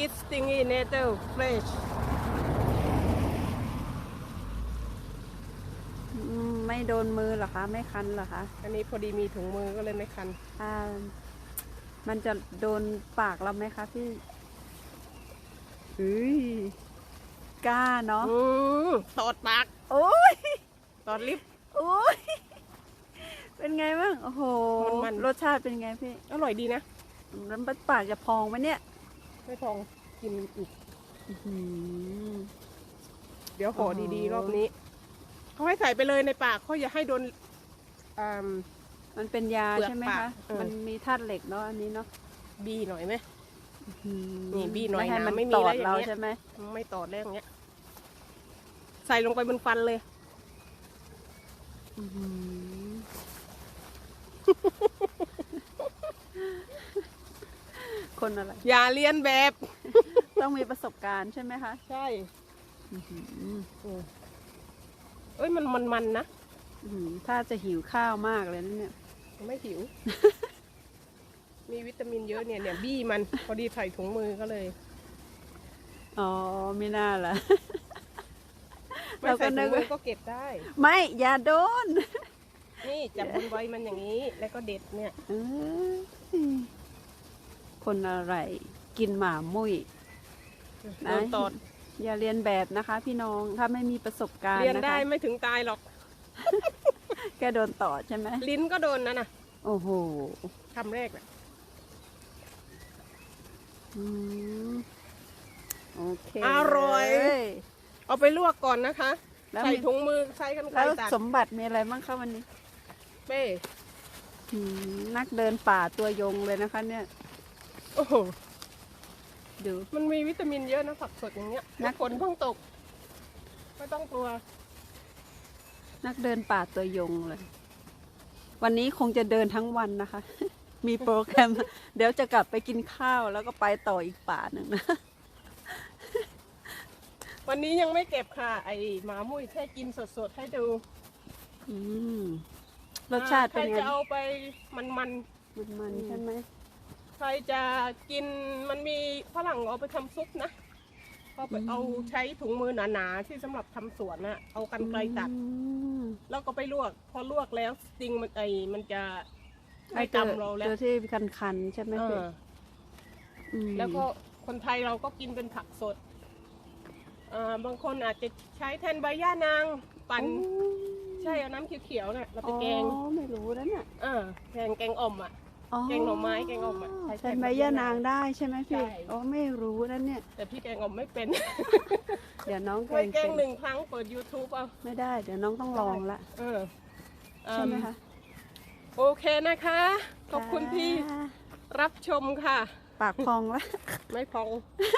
eat stingy nettle fresh อืมไม่โดนมือเหรอคะ ไม่คันเหรอคะอันนี้พอดีมีถุงมือก็เลยไม่คัน อ่า มันจะโดนปากเราไหมคะพี่เฮ้ยกล้าเนาะอืมตอดปากโอ้ยตอดลิปโอ้ยเป็นไงบ้างโอ้โหมันๆ รสชาติเป็นไงพี่อร่อยดีนะแล้วปากจะพองไหมเนี่ย ไม่พองกินอีกอื้อหือเดี๋ยวห่อโอ้โหดีๆ รอบนี้ เขาให้ใส่ไปเลยในปากเขาอย่าให้โดนอ่า มันเป็นยาเปลือกใช่ไหมปากคะเออ มันมีธาตุเหล็กเนาะอันนี้เนาะบีหน่อยไหมอื้อนี่บี้หน่อยไม่ให้นะมันไม่มีตอแล้ดวอย่างเราเงี้ย ใช่ไหมไม่ตอดแล้วอย่างเงี้ย ใส่ลงไปบนฟันเลย อื้อหือ คนอะไร อย่าเลียนแบบ ต้องมีประสบการณ์ใช่ไหมคะใช่อื้อหืออืมเอ้ยมันมันมันนะอื้อหือถ้าจะหิวข้าวมากเลยนะเนี่ย ไม่หิว มีวิตามินเยอะเนี่ยเนี่ยบี้มันพอดีใส่ถุงมือก็เลย อ๋อไม่น่าละไม่เราก็ใส่นึถุกงมืว่าอก็เก็บได้ ไม่อย่าโดนนี่จับบนใบมันอย่างนี้ แล้วก็เด็ดเนี่ย เอ้ย คนอะไรกินหมามุ้ยโดนตอดอย่าเรียนแบบนะคะ พี่น้องถ้าไม่มีประสบการณ์เรียนนะคะได้ไม่ถึงตายหรอก แกโดนต่อใช่ไหมลิ้นก็โดนนะน่ะ โอ้โหคำแรกน่ะอืมโอเคอร่อยเลเอาไปลวกก่อนนะคะแล้วใส่มีถุงมือใช้กันไกรแล้วตัดสมบัติมีอะไรบ้างคะวันนี้เป้อืมนักเดินป่าตัวยงเลยนะคะ เนี่ย โอ้โห ดู มันมีวิตามินเยอะนะผักสดอย่างเงี้ยนักฝนเพิ่งตก ไม่ต้องกลัว นักเดินป่าตัวยงเลย วันนี้คงจะเดินทั้งวันนะคะ มีโปรแกรม เดี๋ยวจะกลับไปกินข้าวแล้วก็ไปต่ออีกป่าหนึ่งนะ วันนี้ยังไม่เก็บค่ะ ไอหมามุ้ยแค่กินสดๆ ให้ดูอืมรสชาติเป็นใครไงจะเอาไปมันมันมันๆใช่ไหมๆใค รจะกินมันมีฝรั่งเอาไปทำซุปนะก็ไปเอาใช้ถุงมือหนาๆที่สำหรับทำสวนน่ะเอากันไกรตัด อืมแล้วก็ไปลวก พอลวกแล้วสติงมันไอมันจะไอ้ไม่ตัวกำเราแล้วตัวที่คันคันๆใช่ไหมเอพี่ออืมแล้วก็คนไทยเราก็กินเป็นผักสดเอ่อบางคนอาจจะใช้แทนใบย่านางปั่นใช่เอาน้ำเขียวๆน่ะเราไปแกงอ๋อไม่รู้แล้วเนี่ยเออแกงแกงอ่อมอะ แกงหน่อไม้แกงอ่อมอะใช้ใช้ใช้ใบใบย่าานยานางงได้ใช่ไหมพี่ ใช่ อ๋อไม่รู้แล้วเนี่ย แต่พี่แกงอ่อมไม่เป็นเดี๋ยวน้องเคยแกงเป็นหนึ่งครั้งเปิด YouTube เอาไม่ได้ เดี๋ยวน้องต้องลองละเออใช่ไหมคะโอเคนะคะ ขอบคุณที่ค่ะรับชมค่ะ ปากพองละ ไม่พอง